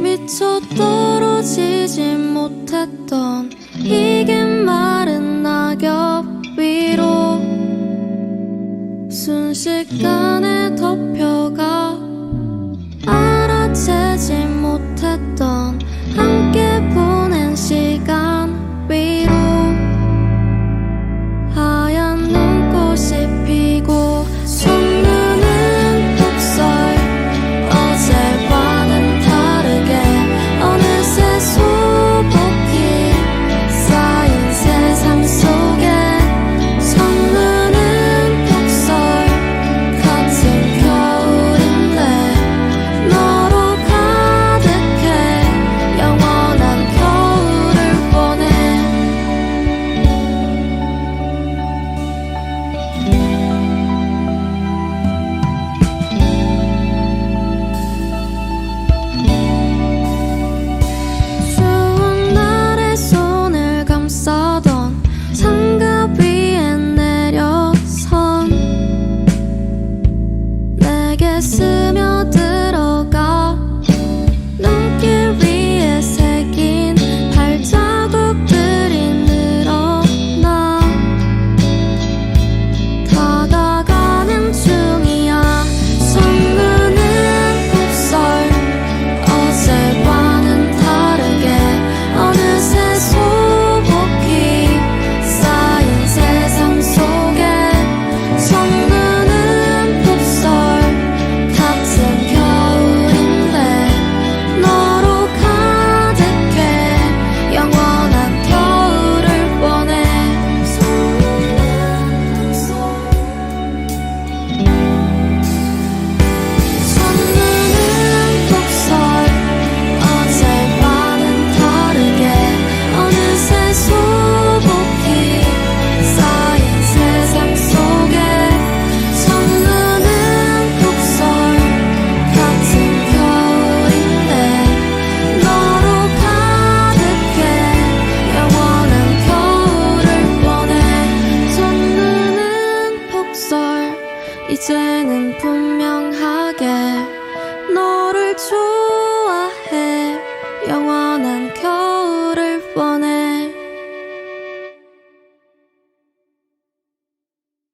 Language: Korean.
미쳐 떨어지지 못했던 이게 마른 낙엽 위로 순식간에 덮여가 이제는 분명하게 너를 좋아해. 영원